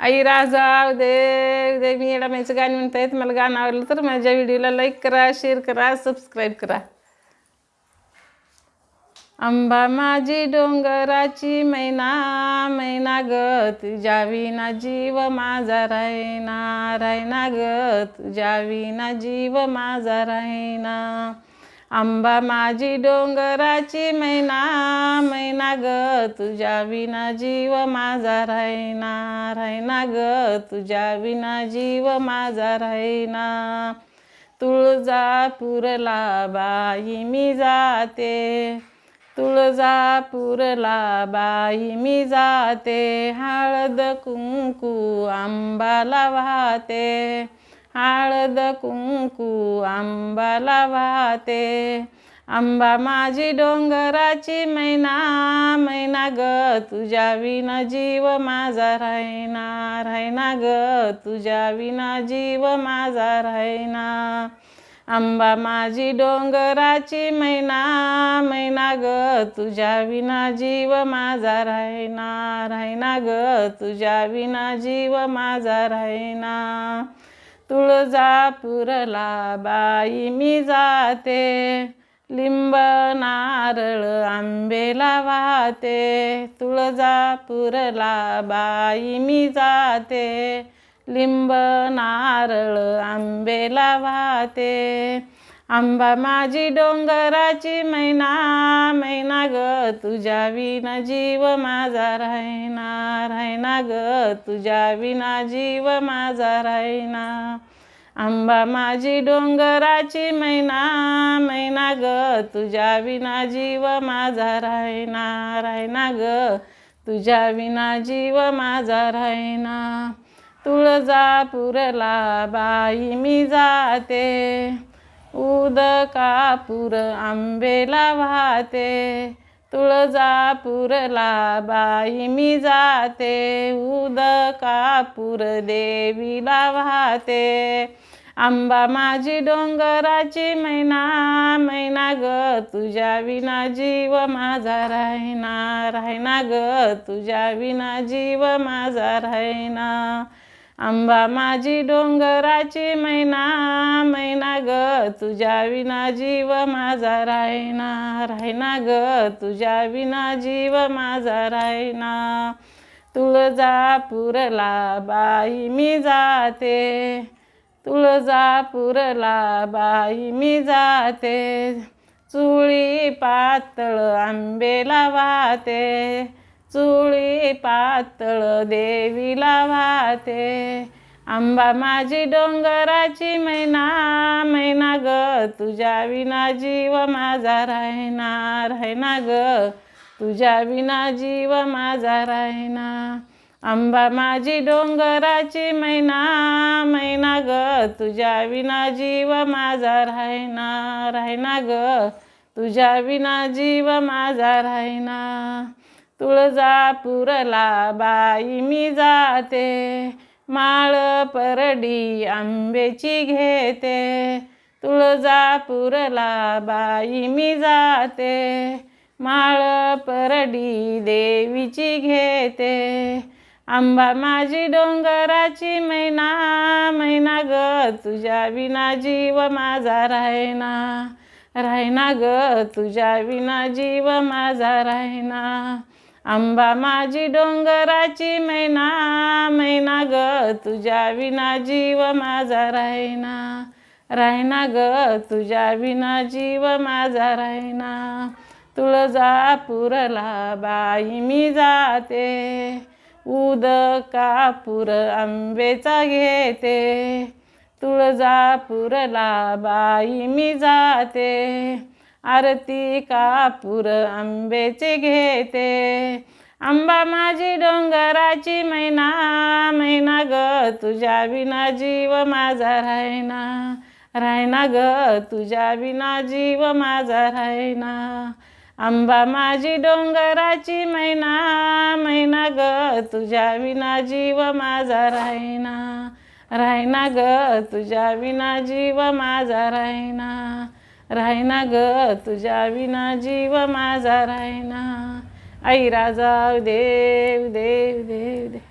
आई राजा दे दे मी येडामाईचं गाणं म्हणतायत मला गाणं आवडलं तर माझ्या व्हिडिओला लाईक करा शेअर करा सबस्क्राईब करा. आंबा माझी डोंगराची मैना मैना ग तुझ्या विना जीव माझा राहिना राहिना ग तुझ्या विना जीव माझा राहिना आंबा माझी डोंगराची मैना मैना ग तुझ्या विना जीव माझा राहिना राहिना ग तुझ्या विना जीव माझा राहिना. तुळजापूरला बाई मी जाते तुळजापूरला बाई मी जाते हळद कुंकू आंबाला वाहते. हळद कुंकू आंबाला लावाते. आंबा माझी डोंगराची मैना मैना ग तुझ्या विना जीव माझा राहिना राहिना ग तुझ्या विना जीव माझा राहिना आंबा माझी डोंगराची मैना मैना ग तुझ्या विना जीव माझा राहिना राहिना ग तुझ्या विना जीव माझा राहिना तुळजापूरला बाई मी जाते. लिंब नारळ आंबेला वाहते. तुळजापूरला बाई मी जाते. लिंब नारळ आंबेला वाहते. आंबा माझी डोंगराची मैना मैना ग तुझ्या विना जीव माझा राहिना राहिना ग तुझ्या विना जीव माझा राहिना आंबा माझी डोंगराची मैना मैना ग तुझ्या विना जीव माझा राहिना राहिना ग तुझ्या विना जीव माझा राहिना तुळजापूरला बाई मी जाते. उदकापूर आंबेला वाहते तुळजापूरला बाई मी जाते उदकापूर देवीला वाहते. आंबा माझी डोंगराची मैना मैना ग तुझ्या विना जीव माझा राहिना राहिना ग तुझ्या विना जीव माझा राहिना. आंबा माझी डोंगराची मैना मैना ग तुझ्या विना जीव माझा रायना रायना ग तुझ्या विना जीव माझा रायना तुळजापूरला बाई मी जाते तुळजापूरला बाई मी जाते. चुळी पातळ आंबेला वाहते चुळी पातळ देवीला वाहते. आंबा माझी डोंगराची मैना मैना ग तुझ्या विना जीव माझा राहणार राहिना ग? तुझ्या विना जीव माझा राहिना आंबा माझी डोंगराची मैना मैना ग तुझ्या विना जीव माझा राहणार ना ग? तुझ्या विना जीव माझा राहिना तुळजापूरला बाई मी जाते. माळ परडी आंबेची घेते. तुळजापूरला बाई मी जाते. माळ परडी देवीची घेते. आंबा माझी डोंगराची मैना मैना ग तुझ्या विना जीव माझा राहिना राहिना ग तुझ्या विना जीव माझा राहिना आंबा माझी डोंगराची मैना मैना ग तुझ्या विना जीव माझा राहिना. राहिना ग तुझ्या विना जीव माझा राहिना. तुळजापूरला बाई मी जाते उदकापूर आंबेचा घेते. तुळजापूरला बाई मी जाते आरती कापूर आंबेचे घेते. आंबा माझी डोंगराची मैना मैना ग तुझ्या विना जीव माझा रायना रायना ग तुझ्या विना जीव माझा रायना आंबा माझी डोंगराची मैना मैना ग तुझ्या विना जीव माझा रायना रायना ग तुझ्या विना जीव माझा रायना राहिना ग तुझ्या विना जीव माझा राहिना. आई राजा देव देव देव देव